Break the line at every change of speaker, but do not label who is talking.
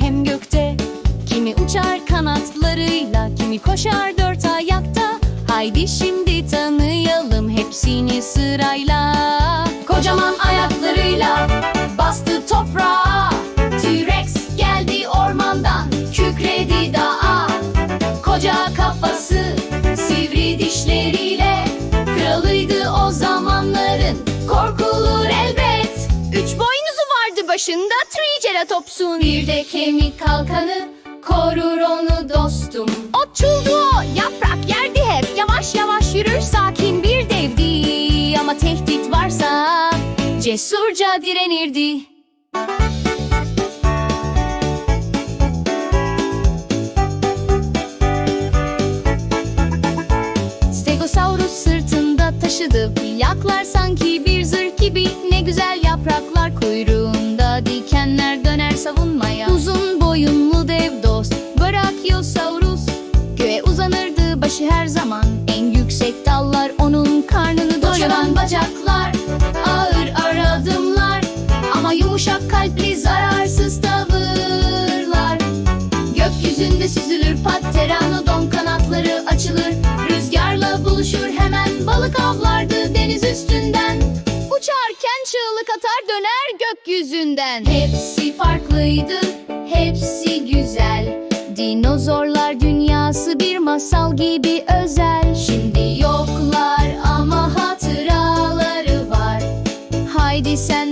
hem gökte. Kimi uçar kanatlarıyla Kimi koşar dört ayakta. Haydi şimdi tanıyalım hepsini sırayla başında Triceratops'un. Bir de kemik kalkanı korur onu dostum. Otçuldu o yaprak yerdi hep. Yavaş yavaş yürür sakin bir devdi. Ama tehdit varsa cesurca direnirdi. Stegosaurus sırtında taşıdı. Plaklar sanki bir zırh gibi. Ne güzel yapraklar kuyruğunda zaman. En yüksek dallar onun karnını doyuran bacaklar. Ağır ağır adımlar Ama yumuşak kalpli zararsız tavırlar. Gökyüzünde süzülür Pteranodon kanatları açılır. Rüzgarla buluşur hemen balık avlardı deniz üstünden. Uçarken çığlık atar döner gökyüzünden. Hepsi farklıydı, hepsi masal gibi özel. Şimdi yoklar ama hatıraları var. Haydi sen